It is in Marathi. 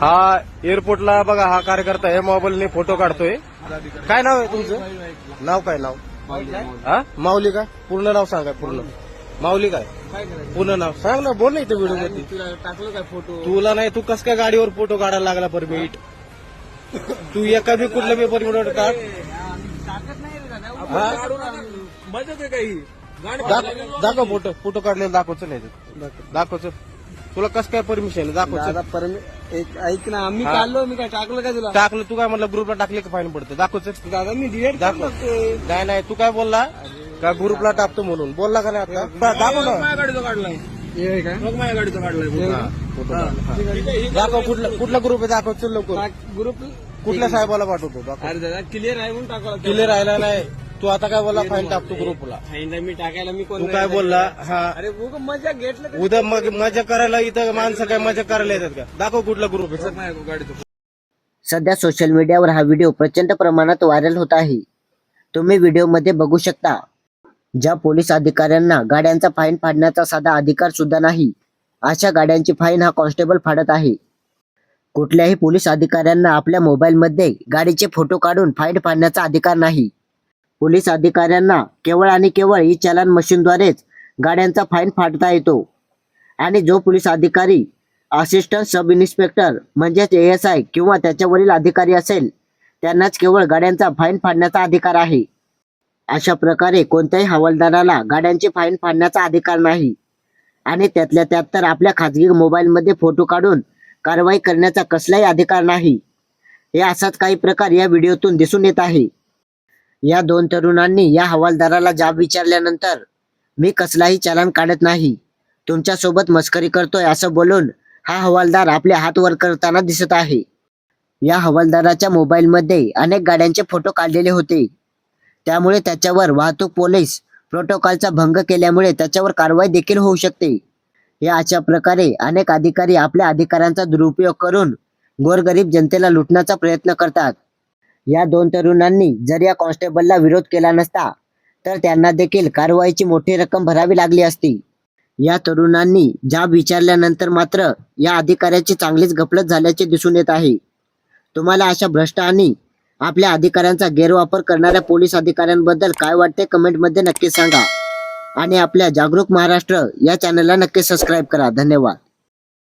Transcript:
हा एअरपोर्टला बघा हा कार्यकर्ता आहे मोबाईलने फोटो काढतोय. काय नाव आहे तुमचं? नाव काय नाव? हा? माऊली काय पूर्ण नाव सांगा पूर्ण. माऊली काय? पूर्ण नाव. सांग ना बोल ना इथे व्हिडिओमध्ये तुला टाकलं काय फोटो तुला नाही तू कस काय गाडीवर फोटो काढायला लागला परमिट? तू एका बी कुठल्या बी परमिट काढ. नाही हा? दाखव फोटो फोटो काढलेला दाखव चल याच्यात. तुला कस काय परमिशन दाखव. चल. दादा परम एक ऐक ना मी हा. काढलो मी काय टाकलं काय तुला? टाकलं तू काय म्हणलं ग्रुपला टाकले का फाईन पडतं? दाखव चल. दादा मी डिलेट दाखव. नाही नाही तू काय बोलला? का ग्रुपला टाकतो म्हणून? बोलला का नाही आता? दाखव ना. गाडीचा काढलाय. मग माझ्या गाडीचा काढलाय हा, फोटो काढला. दाखव कुठला कुठला ग्रुप आहे? दाखव चल लवकर. ग्रुप कुठल्या साहेबाला पाठवतो? दाखव. अरे दादा क्लिअर आहे म्हणून टाकला क्लिअर राहिला नाही. तू आता काय बोलला? फाईन टाकतो ग्रुपला फाईन मी टाकायला मी कोण तू काय बोलला? हा. अरे उगा मजा घेतलं? उद्या मग मजा करायला इथं माणसं काय मजा करायला येतात का? दाखव कुठला ग्रुप आहे. गाडीचं सध्या सोशल मीडियावर हा व्हिडिओ प्रचंड प्रमाणात व्हायरल होत आहे. तुम्ही व्हिडिओमध्ये बघू शकता. ज्या पोलीस अधिकाऱ्यांना गाड्यांचा फाईन फाडण्याचा साधा अधिकार सुद्धा नाही अशा गाड्यांची फाईन हा कॉन्स्टेबल फाडत आहे. कुठल्याही पोलीस अधिकाऱ्यांना आपल्या मोबाईलमध्ये गाडीचे फोटो काढून फाईन फाडण्याचा अधिकार नाही. पोलीस अधिकाऱ्यांना केवळ आणि केवळ ई चलन मशीनद्वारेच गाड्यांचा फाईन फाडता येतो. आणि जो पोलीस अधिकारी असिस्टंट सब इन्स्पेक्टर म्हणजेच ए एस आय किंवा त्याच्यावरील अधिकारी असेल त्यांनाच केवळ गाड्यांचा फाईन फाडण्याचा अधिकार आहे. अशा प्रकारे कोणत्याही हवालदाराला गाड्यांची फाईन फाडण्याचा अधिकार नाही. आणि त्यातल्या त्यात तर आपल्या खाजगी मोबाईलमध्ये फोटो काढून कारवाई करण्याचा कसलाही अधिकार नाही. हे असाच काही प्रकार या व्हिडिओतून दिसून येत आहे. या दोन तरुणांनी या हवालदाराला जाब विचारल्यानंतर मी कसलाही चलन काढत नाही. तुमच्यासोबत मस्करी करतोय असं बोलून हा हवालदार आपले हात वर करताना दिसत आहे. या हवालदाराच्या मोबाईलमध्ये अनेक गाड्यांचे फोटो काढलेले होते. त्यामुळे त्याच्यावर वाहतूक पोलीस प्रोटोकॉलचा भंग केल्यामुळे त्याच्यावर कारवाई देखील होऊ शकते. या अशा प्रकारे अनेक अधिकारी आपल्या अधिकारांचा दुरुपयोग करून गोरगरीब जनतेला लुटण्याचा प्रयत्न करतात. या दोन तरुणांनी जर या कॉन्स्टेबलला विरोध केला नसता तर त्यांना देखील कारवाईची मोठी रक्कम भरावी लागली असती. या तरुणांनी जाब विचारल्यानंतर मात्र या अधिकाऱ्याची चांगलीच गफलत झाल्याचे दिसून येत आहे. तुम्हाला अशा भ्रष्ट आणि आपल्या अधिकाऱ्यांचा गैरवापर करणाऱ्या पोलीस अधिकाऱ्यांबद्दल काय वाटते कमेंटमध्ये नक्की सांगा. आणि आपल्या जागरूक महाराष्ट्र या चॅनलला नक्की सबस्क्राईब करा. धन्यवाद.